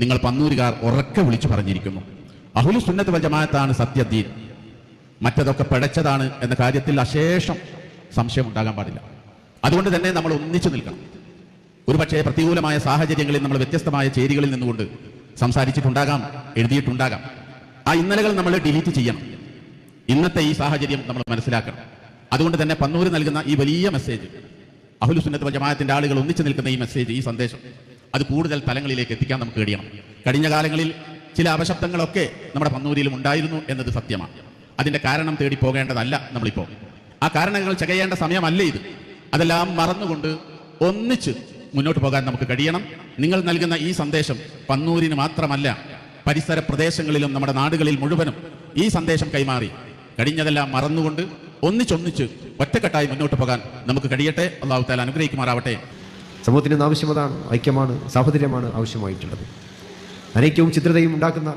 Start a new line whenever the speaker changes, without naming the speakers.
നിങ്ങൾ പന്നൂരുകാർ ഉറക്കെ വിളിച്ചു പറഞ്ഞിരിക്കുന്നു. അഹുലു സുന്നത്ത് വൽ ജമാഅത്താണ് സത്യദീൻ. മറ്റതൊക്കെ പിടച്ചതാണ് എന്ന കാര്യത്തിൽ അശേഷം സംശയം ഉണ്ടാകാൻ പാടില്ല. അതുകൊണ്ട് തന്നെ നമ്മൾ ഒന്നിച്ചു നിൽക്കണം. ഒരുപക്ഷെ പ്രതികൂലമായ സാഹചര്യങ്ങളിൽ നമ്മൾ വ്യത്യസ്തമായ ചേരികളിൽ നിന്നുകൊണ്ട് സംസാരിച്ചിട്ടുണ്ടാകാം എഴുതിയിട്ടുണ്ടാകാം. ആ ഇന്നലകൾ നമ്മൾ ഡിലീറ്റ് ചെയ്യണം. ഇന്നത്തെ ഈ സാഹചര്യം നമ്മൾ മനസ്സിലാക്കണം. അതുകൊണ്ട് തന്നെ പന്നൂര് നൽകുന്ന ഈ വലിയ മെസ്സേജ് അഹുലുസുന്നത്ത് ജമാഅത്തിന്റെ ആളുകൾ ഒന്നിച്ചു നിൽക്കുന്ന ഈ മെസ്സേജ് ഈ സന്ദേശം. അത് കൂടുതൽ തലങ്ങളിലേക്ക് എത്തിക്കാൻ നമുക്ക് കഴിയണം. കഴിഞ്ഞ കാലങ്ങളിൽ ചില അപശബ്ദങ്ങളൊക്കെ നമ്മുടെ പന്നൂരിയിലും ഉണ്ടായിരുന്നു എന്നത് സത്യമാണ്. അതിന്റെ കാരണം തേടി പോകേണ്ടതല്ല നമ്മളിപ്പോൾ ആ കാരണങ്ങൾ ചകയേണ്ട സമയമല്ല ഇത്. അതെല്ലാം മറന്നുകൊണ്ട് ഒന്നിച്ച് മുന്നോട്ട് പോകാൻ നമുക്ക് കഴിയണം. നിങ്ങൾ നൽകുന്ന ഈ സന്ദേശം പന്നൂരിന് മാത്രമല്ല പരിസര പ്രദേശങ്ങളിലും നമ്മുടെ നാടുകളിൽ മുഴുവനും ഈ സന്ദേശം കൈമാറി. കഴിഞ്ഞതെല്ലാം മറന്നുകൊണ്ട് ഒന്നിച്ചൊന്നിച്ച് ഒറ്റക്കെട്ടായി മുന്നോട്ട് പോകാൻ നമുക്ക് കഴിയട്ടെ. അള്ളാഹു താല അനുഗ്രഹിക്കുമാറാവട്ടെ.
സമൂഹത്തിന് ഇന്ന് ആവശ്യം ഐക്യമാണ് സാഹോദര്യമാണ് ആവശ്യമായിട്ടുള്ളത്. അനൈക്യവും ചിത്രതയും ഉണ്ടാക്കുന്ന